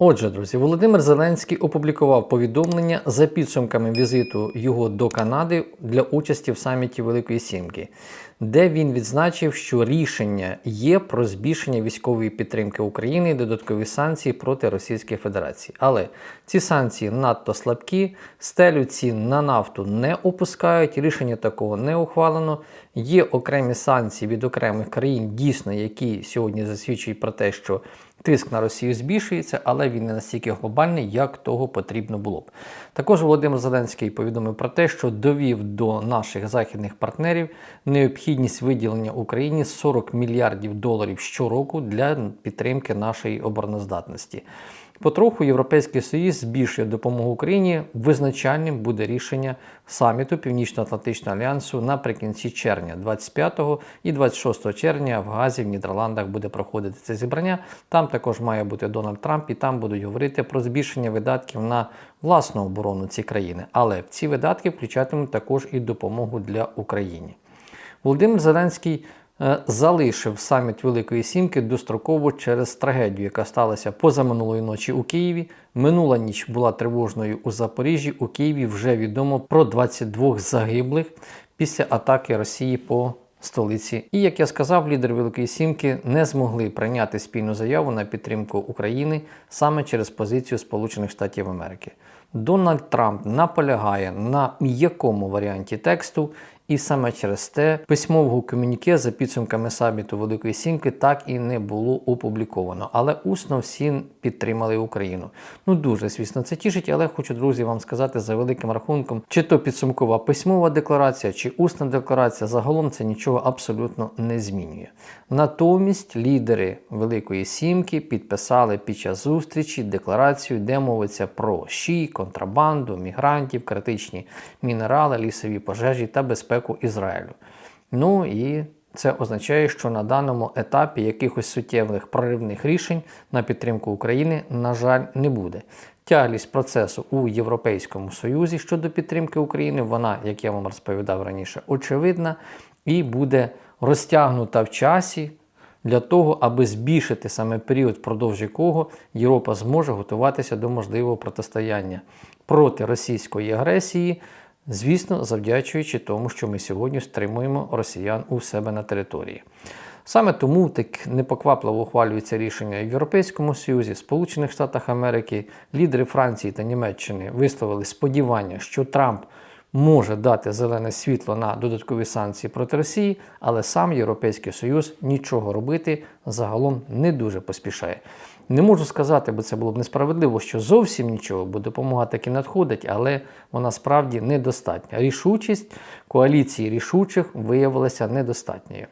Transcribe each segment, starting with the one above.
Отже, друзі, Володимир Зеленський опублікував повідомлення за підсумками візиту його до Канади для участі в саміті Великої Сімки, де він відзначив, що рішення є про збільшення військової підтримки України і додаткові санкції проти Російської Федерації. Але ці санкції надто слабкі, стелю цін на нафту не опускають, рішення такого не ухвалено. Є окремі санкції від окремих країн, дійсно, які сьогодні засвідчують про те, що Тиск на Росію збільшується, але він не настільки глобальний, як того потрібно було б. Також Володимир Зеленський повідомив про те, що довів до наших західних партнерів необхідність виділення Україні 40 мільярдів доларів щороку для підтримки нашої обороноздатності. Потроху Європейський Союз збільшує допомогу Україні. Визначальним буде рішення саміту Північно-Атлантичного альянсу наприкінці червня, 25 і 26 червня в Газі в Нідерландах буде проходити це зібрання. Там також має бути Дональд Трамп, і там будуть говорити про збільшення видатків на власну оборону цієї країни. Але ці видатки включатимуть також і допомогу для України. Володимир Зеленський е, залишив саміт Великої Сімки достроково через трагедію, яка сталася позаминулої ночі у Києві. Минула ніч була тривожною у Запоріжжі. У Києві вже відомо про 22 загиблих після атаки Росії по столиці. І як я сказав, лідери Великої Сімки не змогли прийняти спільну заяву на підтримку України саме через позицію Сполучених Штатів Америки. Дональд Трамп наполягає на м'якому варіанті тексту, і саме через те письмового комюніке за підсумками саміту Великої Сімки так і не було опубліковано. Але усно всі підтримали Україну. Ну дуже звісно, це тішить, але хочу, друзі, вам сказати за великим рахунком, чи то підсумкова письмова декларація, чи усна декларація, загалом це нічого абсолютно не змінює. Натомість лідери Великої Сімки підписали під час зустрічі декларацію, де мовиться про щій, контрабанду, мігрантів, критичні мінерали, лісові пожежі та безпеку Ізраїлю. Ну і це означає, що на даному етапі якихось суттєвих проривних рішень на підтримку України, на жаль, не буде. Тяглість процесу у Європейському Союзі щодо підтримки України, вона, як я вам розповідав раніше, очевидна і буде розтягнута в часі для того, аби збільшити саме період, впродовж якого Європа зможе готуватися до можливого протистояння проти російської агресії. Звісно, завдячуючи тому, що ми сьогодні стримуємо росіян у себе на території. Саме тому так непоквапливо ухвалюється рішення в Європейському Союзі, Сполучених Штатах Америки, лідери Франції та Німеччини висловили сподівання, що Трамп може дати зелене світло на додаткові санкції проти Росії, але сам Європейський Союз нічого робити загалом не дуже поспішає. Не можу сказати, бо це було б несправедливо, що зовсім нічого, бо допомога таки надходить, але вона справді недостатня. Рішучість коаліції рішучих виявилася недостатньою.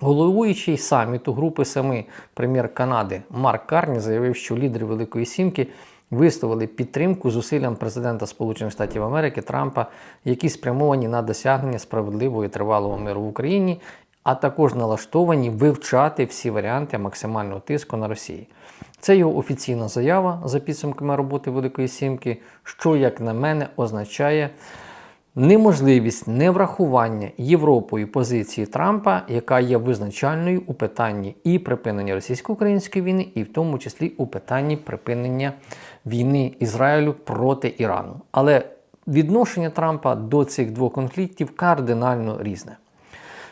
Головуючий саміту Групи Семи прем'єр Канади Марк Карні заявив, що лідери Великої Сімки висловили підтримку зусиллям президента Сполучених Штатів Америки Трампа, які спрямовані на досягнення справедливого і тривалого миру в Україні, а також налаштовані вивчати всі варіанти максимального тиску на Росії. Це його офіційна заява за підсумками роботи Великої Сімки, що, як на мене, означає неможливість неврахування Європою позиції Трампа, яка є визначальною у питанні і припинення російсько-української війни, і в тому числі у питанні припинення війни Ізраїлю проти Ірану. Але відношення Трампа до цих двох конфліктів кардинально різне.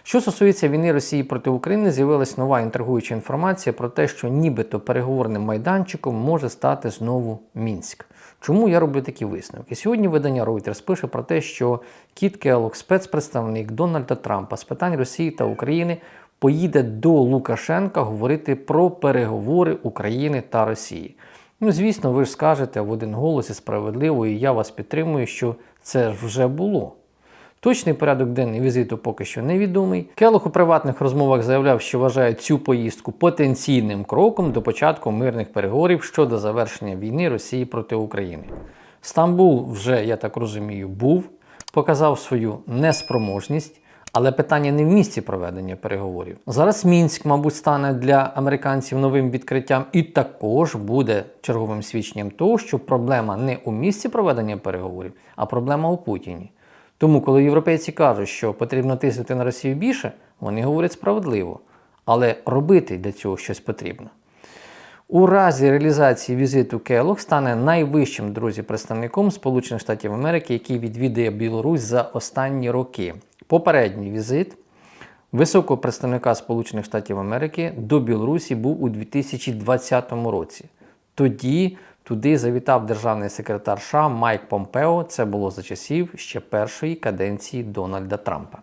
Що стосується війни Росії проти України, з'явилася нова інтригуюча інформація про те, що нібито переговорним майданчиком може стати знову Мінськ. Чому я роблю такі висновки? Сьогодні видання Reuters пише про те, що Кіт Келлог, спецпредставник Дональда Трампа з питань Росії та України, поїде до Лукашенка говорити про переговори України та Росії. Ну, звісно, ви ж скажете в один голос і справедливо, і я вас підтримую, що це вже було. Точний порядок денний візиту поки що невідомий. Келох у приватних розмовах заявляв, що вважає цю поїздку потенційним кроком до початку мирних переговорів щодо завершення війни Росії проти України. Стамбул вже, я так розумію, був, показав свою неспроможність. Але питання не в місці проведення переговорів. Зараз Мінськ, мабуть, стане для американців новим відкриттям і також буде черговим свідченням того, що проблема не у місці проведення переговорів, а проблема у Путіні. Тому, коли європейці кажуть, що потрібно тиснути на Росію більше, вони говорять справедливо. Але робити для цього щось потрібно. У разі реалізації візиту Келлог стане найвищим друзі представником Сполучених Штатів Америки, який відвідує Білорусь за останні роки. Попередній візит високого представника Сполучених Штатів Америки до Білорусі був у 2020 році. Тоді туди завітав державний секретар США Майк Помпео. Це було за часів ще першої каденції Дональда Трампа.